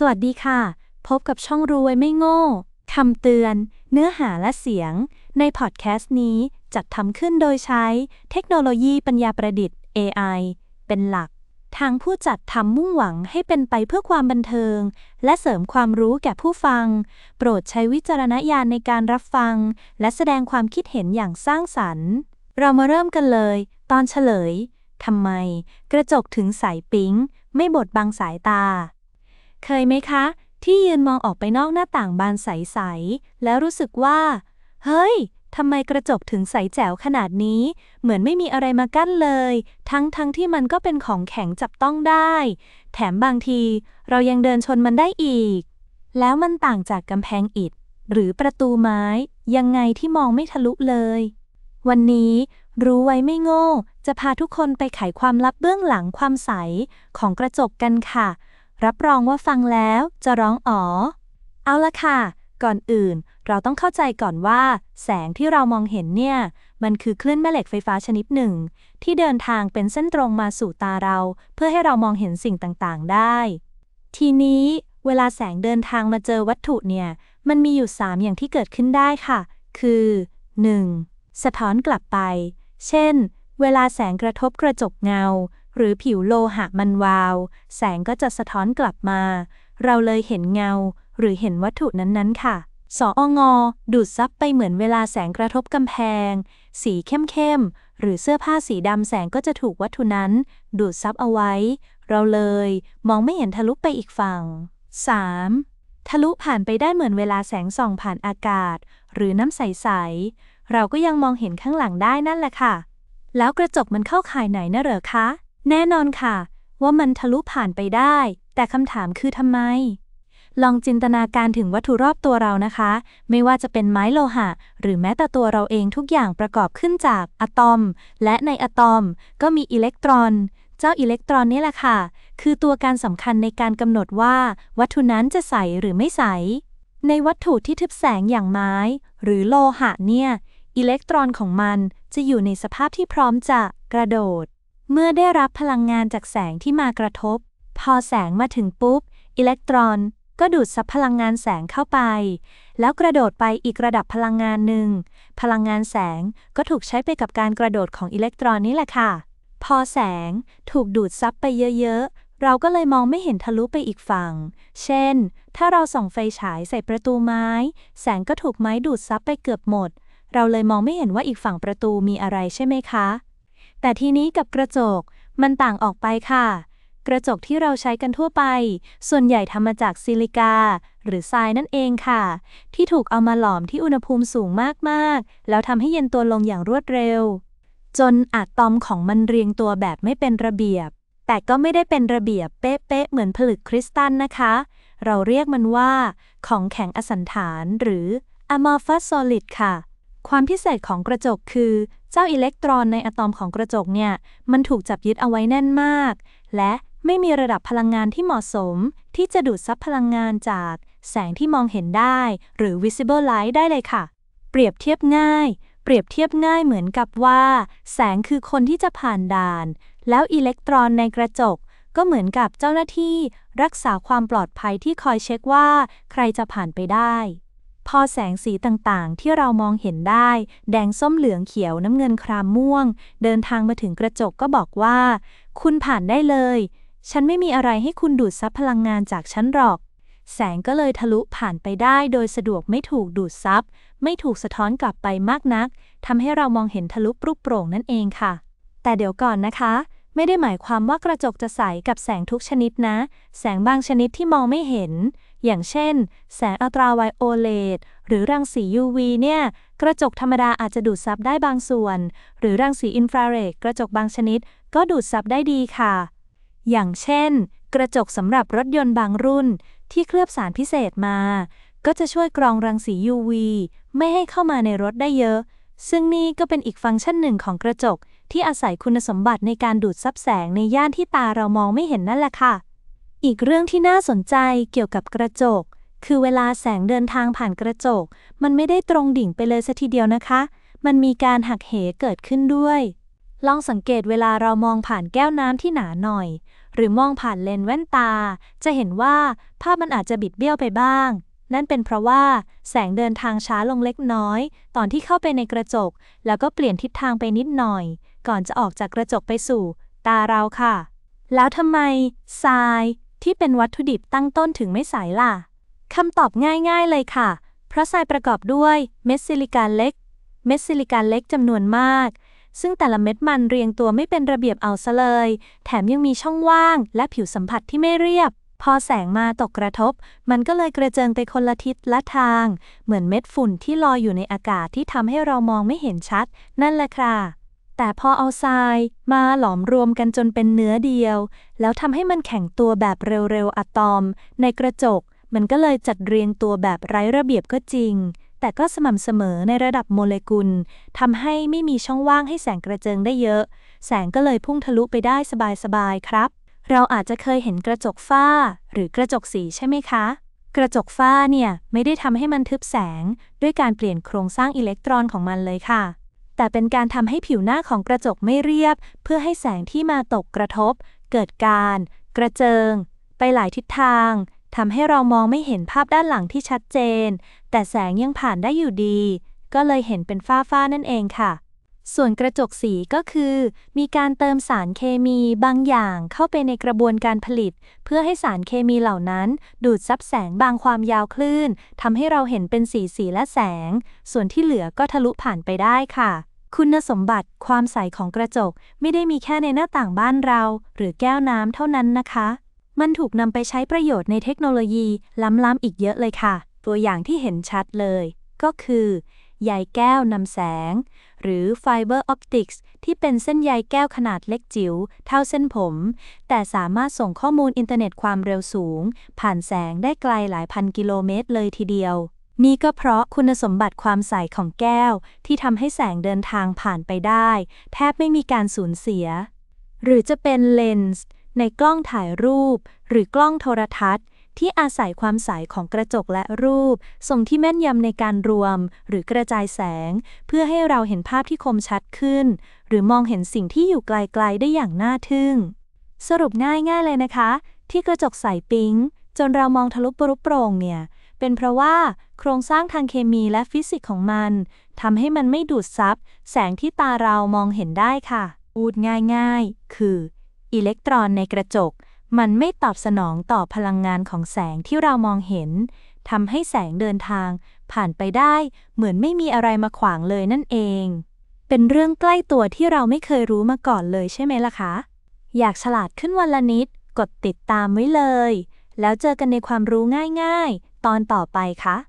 สวัสดีค่ะ พบกับช่องรว้ไม่โง่ คำเตือน เนื้อหาและเสียง ในพอดแคสต์นี้จัดทำขึ้นโดยใช้ เทคโนโลยีปัญญาประดิษฐ์ AI เป็นหลัก ทางผู้จัดทำมุ่งหวังให้เป็นไปเพื่อความบันเทิง และเสริมความรู้แก่ผู้ฟัง โปรดใช้วิจารณญาณในการรับฟัง และแสดงความคิดเห็นอย่างสร้างสรรค์ เรามาเริ่มกันเลย ตอนเฉลยทำไม กระจกถึงใสปิ๊ง ไม่บดบังสายตา เคยไหมคะ ที่ยืนมองออกไปนอกหน้าต่างบานใส ๆ แล้วรู้สึกว่า เฮ้ยทำไมกระจกถึงใสแจ๋วขนาดนี้ เหมือนไม่มีอะไรมากั้นเลย ทั้งทั้งที่มันก็เป็นของแข็งจับต้องได้ แถมบางทีเรายังเดินชนมันได้อีก แล้วมันต่างจากกำแพงอิฐ หรือประตูไม้ ยังไงที่มองไม่ทะลุเลย วันนี้รู้ไว้ไม่โง่ จะพาทุกคนไปไขความลับเบื้องหลังความใสของกระจกกันค่ะ รับรองว่าฟังแล้วจะร้องอ๋อ เอาละค่ะ ก่อนอื่น เราต้องเข้าใจก่อนว่า แสงที่เรามองเห็นเนี่ย มันคือคลื่นแม่เหล็กไฟฟ้าชนิดหนึ่ง ที่เดินทางเป็นเส้นตรงมาสู่ตาเรา เพื่อให้เรามองเห็นสิ่งต่างๆ ได้ ทีนี้เวลาแสงเดินทางมาเจอวัตถุเนี่ย มันมีอยู่ 3 อย่างที่เกิดขึ้นได้ค่ะ คือ 1. สะท้อนกลับไป เช่น เวลาแสงกระทบกระจกเงา หรือผิวโลหะมันวาว แสงก็จะสะท้อนกลับมา เราเลยเห็นเงา หรือเห็นวัตถุนั้นๆ ค่ะ สอองดูดซับไปเหมือนเวลาแสงกระทบกำแพง สีเข้มๆ หรือเสื้อผ้าสีดำแสงก็จะถูกวัตถุนั้น ดูดซับเอาไว้ เราเลยมองไม่เห็นทะลุไปอีกฝั่ง 3. ทะลุผ่านไปได้เหมือนเวลาแสงส่องผ่านอากาศ หรือน้ำใสๆ เราก็ยังมองเห็นข้างหลังได้นั่นแหละค่ะ แล้วกระจกมันเข้าข่ายไหนนะเหรอคะ แน่นอนค่ะ ว่ามันทะลุผ่านไปได้ แต่คำถามคือทำไม ลองจินตนาการถึงวัตถุรอบตัวเรานะคะ ไม่ว่าจะเป็นไม้โลหะ หรือแม้แต่ตัวเราเองทุกอย่างประกอบขึ้นจากอะตอม และในอะตอม ก็มีอิเล็กตรอน เจ้าอิเล็กตรอนนี่แหละค่ะ คือตัวการสำคัญในการกำหนดว่า วัตถุนั้นจะใสหรือไม่ใส ในวัตถุที่ทึบแสงอย่างไม้ หรือโลหะเนี่ย อิเล็กตรอนของมันจะอยู่ในสภาพที่พร้อมจะกระโดด เมื่อได้รับพลังงานจากแสงที่มากระทบ พอแสงมาถึงปุ๊บ อิเล็กตรอนก็ดูดซับพลังงานแสงเข้าไป แล้วกระโดดไปอีกระดับพลังงานหนึ่ง พลังงานแสงก็ถูกใช้ไปกับการกระโดดของอิเล็กตรอนนี่แหละค่ะ พอแสงถูกดูดซับไปเยอะๆ เราก็เลยมองไม่เห็นทะลุไปอีกฝั่ง เช่น ถ้าเราส่องไฟฉายใส่ประตูไม้ แสงก็ถูกไม้ดูดซับไปเกือบหมด เราเลยมองไม่เห็นว่าอีกฝั่งประตูมีอะไรใช่ไหมคะ แต่ทีนี้กับกระจกมันต่างออกไปค่ะ กระจกที่เราใช้กันทั่วไป ส่วนใหญ่ทำมาจากซิลิกา หรือทรายนั่นเองค่ะ ที่ถูกเอามาหลอมที่อุณหภูมิสูงมากๆ แล้วทำให้เย็นตัวลงอย่างรวดเร็ว จนอะตอมของมันเรียงตัวแบบไม่เป็นระเบียบ แต่ก็ไม่ได้เป็นระเบียบเป๊ะๆเหมือนผลึกคริสตัลนะคะ เราเรียกมันว่า ของแข็งอสันฐานหรือ amorphous solid ค่ะ ความพิเศษของกระจกคือ เจ้าอิเล็กตรอนในอะตอมของกระจกเนี่ย มันถูกจับยึดเอาไว้แน่นมาก และไม่มีระดับพลังงานที่เหมาะสม ที่จะดูดซับพลังงานจากแสงที่มองเห็นได้ หรือ visible light ได้เลยค่ะ เปรียบเทียบง่าย เปรียบเทียบง่ายเหมือนกับว่า แสงคือคนที่จะผ่านด่าน แล้วอิเล็กตรอนในกระจก ก็เหมือนกับเจ้าหน้าที่ รักษาความปลอดภัยที่คอยเช็คว่า ใครจะผ่านไปได้ พอแสงสีต่างๆ ที่เรามองเห็นได้ แดงส้มเหลืองเขียวน้ำเงินครามม่วง เดินทางมาถึงกระจกก็บอกว่า คุณผ่านได้เลย ฉันไม่มีอะไรให้คุณดูดซับพลังงานจากฉันหรอก แสงก็เลยทะลุผ่านไปได้โดยสะดวกไม่ถูกดูดซับ ไม่ถูกสะท้อนกลับไปมากนักทำให้เรามองเห็นทะลุปรุโปร่งนั่นเองค่ะ แต่เดี๋ยวก่อนนะคะ ไม่ได้หมายความว่ากระจกจะใสกับแสงทุกชนิดนะ แสงบางชนิดที่มองไม่เห็น อย่างเช่น แสงอัลตราไวโอเลตหรือรังสี UV เนี่ย กระจกธรรมดาอาจจะดูดซับได้บางส่วน หรือรังสีอินฟราเรดกระจกบางชนิด ก็ดูดซับได้ดีค่ะ อย่างเช่น กระจกสำหรับรถยนต์บางรุ่น ที่เคลือบสารพิเศษมา ก็จะช่วยกรองรังสี UV ไม่ให้เข้ามาในรถได้เยอะ ซึ่งนี่ก็เป็นอีกฟังก์ชันหนึ่งของกระจกที่อาศัยคุณสมบัติในการดูดซับแสงในย่านที่ตาเรามองไม่เห็นนั่นแหละค่ะ อีกเรื่องที่น่าสนใจเกี่ยวกับกระจก คือเวลาแสงเดินทางผ่านกระจก มันไม่ได้ตรงดิ่งไปเลยสัทีเดียวนะคะ มันมีการหักเหเกิดขึ้นด้วย ลองสังเกตเวลาเรามองผ่านแก้วน้ำที่หนาหน่อย หรือมองผ่านเลนส์แว่นตา จะเห็นว่าภาพมันอาจจะบิดเบี้ยวไปบ้าง นั่นเป็นเพราะว่าแสงเดินทางช้าลงเล็กน้อย ตอนที่เข้าไปในกระจก แล้วก็เปลี่ยนทิศทางไปนิดหน่อย ก่อนจะออกจากกระจกไปสู่ ตาเราค่ะ แล้วทำไมทราย ที่เป็นวัตถุดิบตั้งต้นถึงไม่ใสล่ะคำตอบง่ายๆเลยค่ะ เพราะทรายประกอบด้วยเม็ดซิลิกาเล็ก เม็ดซิลิกาเล็กจำนวนมาก ซึ่งแต่ละเม็ดมันเรียงตัวไม่เป็นระเบียบเอาซะเลย แถมยังมีช่องว่าง และผิวสัมผัสที่ไม่เรียบ พอแสงมาตกกระทบ มันก็เลยกระเจิงไปคนละทิศละทาง เหมือนเม็ดฝุ่นที่ลอยอยู่ในอากาศที่ทำให้เรามองไม่เห็นชัด นั่นแหละค่ะ แต่พอเอาทรายมาหลอมรวมกันจนเป็นเนื้อเดียว แล้วทำให้มันแข็งตัวแบบเร็วๆอะตอม ในกระจก มันก็เลยจัดเรียงตัวแบบไร้ระเบียบก็จริง แต่ก็สม่ำเสมอในระดับโมเลกุลทำให้ไม่มีช่องว่างให้แสงกระเจิงได้เยอะ แสงก็เลยพุ่งทะลุไปได้สบายๆครับ เราอาจจะเคยเห็นกระจกฝ้า หรือกระจกสีใช่ไหมคะ กระจกฝ้าเนี่ยไม่ได้ทำให้มันทึบแสง ด้วยการเปลี่ยนโครงสร้างอิเล็กตรอนของมันเลยค่ะ แต่เป็นการทำให้ผิวหน้าของกระจกไม่เรียบ เพื่อให้แสงที่มาตกกระทบ เกิดการ กระเจิง ไปหลายทิศทางทำให้เรามองไม่เห็นภาพด้านหลังที่ชัดเจน แต่แสงยังผ่านได้อยู่ดี ก็เลยเห็นเป็นฝ้าๆนั่นเองค่ะ ส่วนกระจกสีก็คือ มีการเติมสารเคมีบางอย่างเข้าไปในกระบวนการผลิต เพื่อให้สารเคมีเหล่านั้น ดูดซับแสงบางความยาวคลื่นทำให้เราเห็นเป็นสีสีและแสง ส่วนที่เหลือก็ทะลุผ่านไปได้ค่ะ คุณสมบัติความใสของกระจกไม่ได้มีแค่ในหน้าต่างบ้านเรา หรือแก้วน้ำเท่านั้นนะคะ มันถูกนำไปใช้ประโยชน์ในเทคโนโลยีล้ำๆอีกเยอะเลยค่ะ ตัวอย่างที่เห็นชัดเลย ก็คือใยแก้วนำแสง หรือ Fiber Optics ที่เป็นเส้นใยแก้วขนาดเล็กจิ๋วเท่าเส้นผม แต่สามารถส่งข้อมูลอินเทอร์เน็ตความเร็วสูง ผ่านแสงได้ไกลหลายพันกิโลเมตรเลยทีเดียว นี่ก็เพราะคุณสมบัติความใสของแก้วที่ทำให้แสงเดินทางผ่านไปได้ แทบไม่มีการสูญเสีย หรือจะเป็นเลนส์ในกล้องถ่ายรูป หรือกล้องโทรทัศน์ ที่อาศัยความใสของกระจกและรูป ส่งที่แม่นยำในการรวม หรือกระจายแสง เพื่อให้เราเห็นภาพที่คมชัดขึ้น หรือมองเห็นสิ่งที่อยู่ไกลๆได้อย่างน่าทึ่ง สรุปง่ายๆเลยนะคะ ที่กระจกใสปิ๊งจนเรามองทะลุปรุโปร่งเนี่ย เป็นเพราะว่าโครงสร้างทางเคมีและฟิสิกส์ของมันทำให้มันไม่ดูดซับแสงที่ตาเรามองเห็นได้ค่ะพูดง่ายๆ คือ อิเล็กตรอนในกระจก มันไม่ตอบสนองต่อพลังงานของแสงที่เรามองเห็นทำให้แสงเดินทาง ผ่านไปได้เหมือนไม่มีอะไรมาขวางเลยนั่นเอง เป็นเรื่องใกล้ตัวที่เราไม่เคยรู้มาก่อนเลยใช่ไหมล่ะคะ อยากฉลาดขึ้นวันละนิด กดติดตามไว้เลย แล้วเจอกันในความรู้ง่ายๆ ตอนต่อไปค่ะ